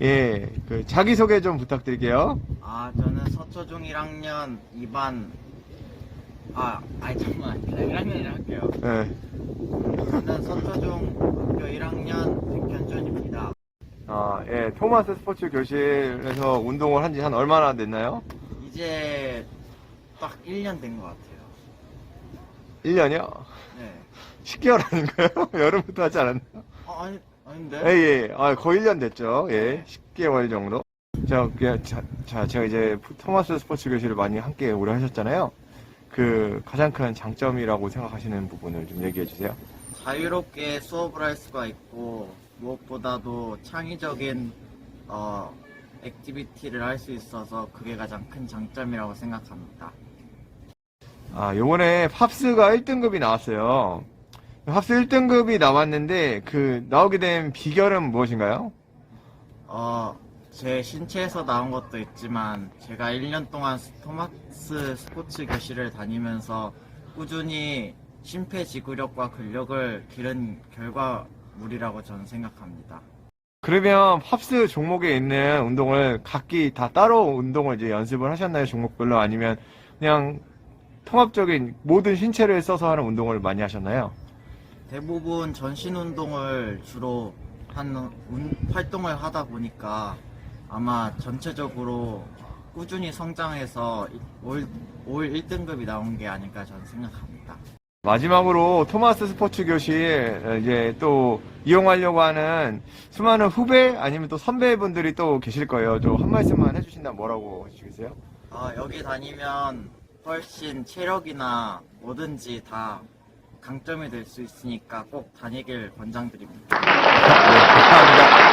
예, 그 자기소개 좀 부탁드릴게요. 아, 저는 서초중 1학년 2반, 아, 아니, 잠깐만. 그냥 1학년이라 할게요. 예. 저는 서초중 학교 1학년 백현준입니다. 아, 예, 토마스 스포츠 교실에서 운동을 한 지 한 얼마나 됐나요? 이제 딱 1년 된 것 같아요. 1년이요? 네. 10개월 아닌가요? 여름부터 하지 않았나요? 아, 아니, 아닌데? 예, 예. 아, 거의 1년 됐죠. 예. 10개월 정도. 자, 그냥 자, 자, 제가 이제 토마스 스포츠 교실을 많이 함께 오래 하셨잖아요. 그 가장 큰 장점이라고 생각하시는 부분을 좀 얘기해 주세요. 자유롭게 수업을 할 수가 있고, 무엇보다도 창의적인, 어, 액티비티를 할 수 있어서 그게 가장 큰 장점이라고 생각합니다. 아, 요번에 팝스가 1등급이 나왔어요. 팝스 1등급이 나왔는데 그 나오게 된 비결은 무엇인가요? 어, 제 신체에서 나온 것도 있지만 제가 1년 동안 스- 토마스 스포츠 교실을 다니면서 꾸준히 심폐지구력과 근력을 기른 결과물이라고 저는 생각합니다. 그러면 팝스 종목에 있는 운동을 각기 다 따로 운동을 이제 연습을 하셨나요? 종목별로 아니면 그냥 통합적인 모든 신체를 써서 하는 운동을 많이 하셨나요? 대부분 전신 운동을 주로 한 운- 활동을 하다 보니까 아마 전체적으로 꾸준히 성장해서 올, 올 1등급이 나온 게 아닐까 저는 생각합니다. 마지막으로 토마스 스포츠 교실 어, 이제 또 이용하려고 하는 수많은 후배 아니면 또 선배분들이 또 계실 거예요. 좀 한 말씀만 해주신다면 뭐라고 해주시겠어요? 어, 여기 다니면 훨씬 체력이나 뭐든지 다 강점이 될 수 있으니까 꼭 다니길 권장드립니다. 네, 감사합니다.